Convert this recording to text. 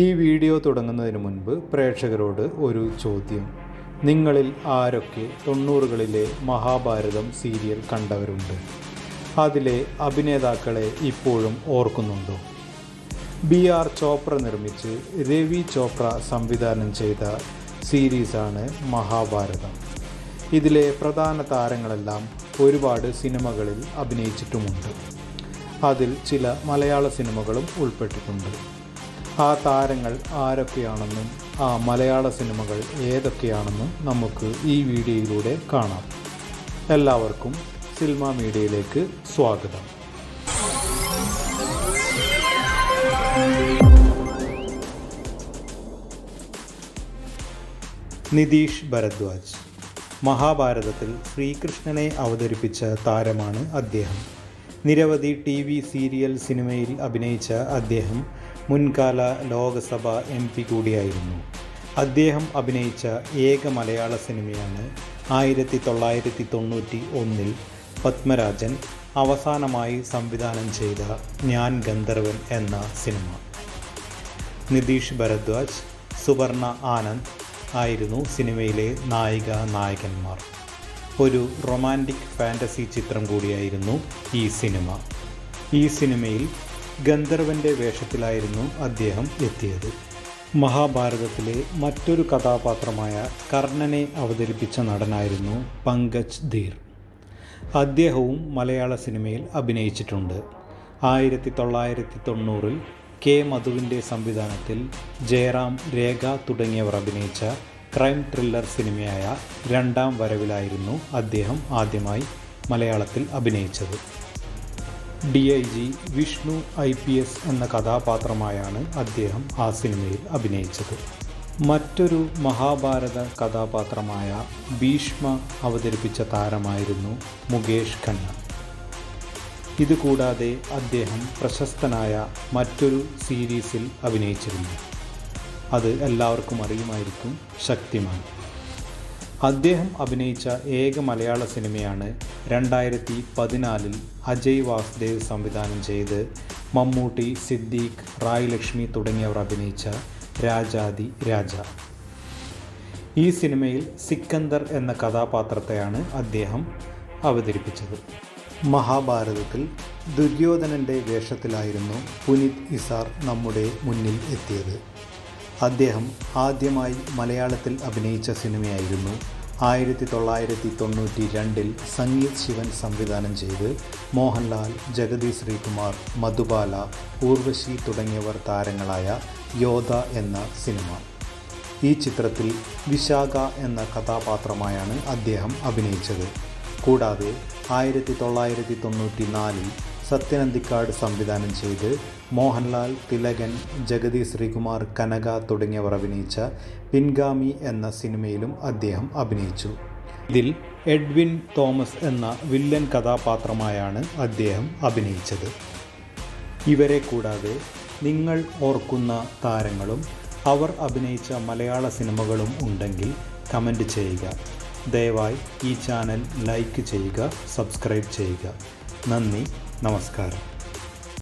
ഈ വീഡിയോ തുടങ്ങുന്നതിന് മുൻപ് പ്രേക്ഷകരോട് ഒരു ചോദ്യം. നിങ്ങളിൽ ആരൊക്കെ തൊണ്ണൂറുകളിലെ മഹാഭാരതം സീരിയൽ കണ്ടവരുണ്ട്? അതിലെ അഭിനേതാക്കളെ ഇപ്പോഴും ഓർക്കുന്നുണ്ടോ? ബി ആർ ചോപ്ര നിർമ്മിച്ച് രവി ചോപ്ര സംവിധാനം ചെയ്ത സീരീസാണ് മഹാഭാരതം. ഇതിലെ പ്രധാന താരങ്ങളെല്ലാം ഒരുപാട് സിനിമകളിൽ അഭിനയിച്ചിട്ടുമുണ്ട്. അതിൽ ചില മലയാള സിനിമകളും ഉൾപ്പെട്ടിട്ടുണ്ട്. ആ താരങ്ങൾ ആരൊക്കെയാണെന്നും ആ മലയാള സിനിമകൾ ഏതൊക്കെയാണെന്നും നമുക്ക് ഈ വീഡിയോയിലൂടെ കാണാം. എല്ലാവർക്കും സിനിമ മീഡിയയിലേക്ക് സ്വാഗതം. നിതീഷ് ഭരദ്വാജ്. മഹാഭാരതത്തിൽ ശ്രീകൃഷ്ണനെ അവതരിപ്പിച്ച താരമാണ് അദ്ദേഹം. നിരവധി ടി വി സീരിയൽ സിനിമയിൽ അഭിനയിച്ച അദ്ദേഹം മുൻകാല ലോകസഭ എം പി കൂടിയായിരുന്നു. അദ്ദേഹം അഭിനയിച്ച ഏക മലയാള സിനിമയാണ് ആയിരത്തി തൊള്ളായിരത്തി തൊണ്ണൂറ്റി ഒന്നിൽ പത്മരാജൻ അവസാനമായി സംവിധാനം ചെയ്ത ഞാൻ ഗന്ധർവൻ എന്ന സിനിമ. നിതീഷ് ഭരദ്വാജ് സുവർണ ആനന്ദ് ആയിരുന്നു സിനിമയിലെ നായിക നായകന്മാർ. ഒരു റൊമാന്റിക് ഫാന്റസി ചിത്രം കൂടിയായിരുന്നു ഈ സിനിമ. ഈ സിനിമയിൽ ഗന്ധർവന്റെ വേഷത്തിലായിരുന്നു അദ്ദേഹം എത്തിയത്. മഹാഭാരതത്തിലെ മറ്റൊരു കഥാപാത്രമായ കർണനെ അവതരിപ്പിച്ച നടനായിരുന്നു പങ്കജ് ധീർ. അദ്ദേഹവും മലയാള സിനിമയിൽ അഭിനയിച്ചിട്ടുണ്ട്. ആയിരത്തി തൊള്ളായിരത്തി തൊണ്ണൂറിൽ കെ മധുവിന്റെ സംവിധാനത്തിൽ ജയറാം രേഖ തുടങ്ങിയവർ അഭിനയിച്ച ക്രൈം ത്രില്ലർ സിനിമയായ രണ്ടാം വരവിലായിരുന്നു അദ്ദേഹം ആദ്യമായി മലയാളത്തിൽ അഭിനയിച്ചത്. D I G Vishnu I P S എന്ന കഥാപാത്രമായാണ് അദ്ദേഹം ആ സിനിമയിൽ അഭിനയിച്ചത്. മറ്റൊരു മഹാഭാരത കഥാപാത്രമായ ഭീഷ്മ അവതരിപ്പിച്ച താരമായിരുന്നു മുകേഷ് ഖന്ന. ഇതുകൂടാതെ അദ്ദേഹം പ്രശസ്തനായ മറ്റൊരു സീരീസിൽ അഭിനയിച്ചിരുന്നു. അത് എല്ലാവർക്കും അറിയുമായിരിക്കും. ശക്തിമാൻ. അദ്ദേഹം അഭിനയിച്ച ഏക മലയാള സിനിമയാണ് രണ്ടായിരത്തി പതിനാലിൽ അജയ് വാസുദേവ് സംവിധാനം ചെയ്ത് മമ്മൂട്ടി സിദ്ദീഖ് റായ് ലക്ഷ്മി തുടങ്ങിയവർ അഭിനയിച്ച രാജാദി രാജ. ഈ സിനിമയിൽ സിക്കന്ദർ എന്ന കഥാപാത്രത്തെയാണ് അദ്ദേഹം അവതരിപ്പിച്ചത്. മഹാഭാരതത്തിൽ ദുര്യോധനന്റെ വേഷത്തിലായിരുന്നു പുനിത് ഇസാർ നമ്മുടെ മുന്നിൽ എത്തിയത്. അദ്ദേഹം ആദ്യമായി മലയാളത്തിൽ അഭിനയിച്ച സിനിമയായിരുന്നു. ആയിരത്തി തൊള്ളായിരത്തി തൊണ്ണൂറ്റി രണ്ടിൽ സംഗീത് ശിവൻ സംവിധാനം ചെയ്ത് മോഹൻലാൽ ജഗതി ശ്രീകുമാർ മധുബാല ഊർവശി തുടങ്ങിയവർ താരങ്ങളായ യോധ എന്ന സിനിമ. ഈ ചിത്രത്തിൽ വിശാഖ എന്ന കഥാപാത്രമായാണ് അദ്ദേഹം അഭിനയിച്ചത്. കൂടാതെ ആയിരത്തി തൊള്ളായിരത്തി തൊണ്ണൂറ്റി നാലിൽ സത്യനന്ദിക്കാട് സംവിധാനം ചെയ്ത് മോഹൻലാൽ തിലകൻ ജഗതി ശ്രീകുമാർ കനക തുടങ്ങിയവർ അഭിനയിച്ച പിൻഗാമി എന്ന സിനിമയിലും അദ്ദേഹം അഭിനയിച്ചു. ഇതിൽ എഡ്വിൻ തോമസ് എന്ന വില്ലൻ കഥാപാത്രമായാണ് അദ്ദേഹം അഭിനയിച്ചത്. ഇവരെ കൂടാതെ നിങ്ങൾ ഓർക്കുന്ന താരങ്ങളും അവർ അഭിനയിച്ച മലയാള സിനിമകളും ഉണ്ടെങ്കിൽ കമന്റ് ചെയ്യുക. ദയവായി ഈ ചാനൽ ലൈക്ക് ചെയ്യുക സബ്സ്ക്രൈബ് ചെയ്യുക. നന്ദി. Namaskar.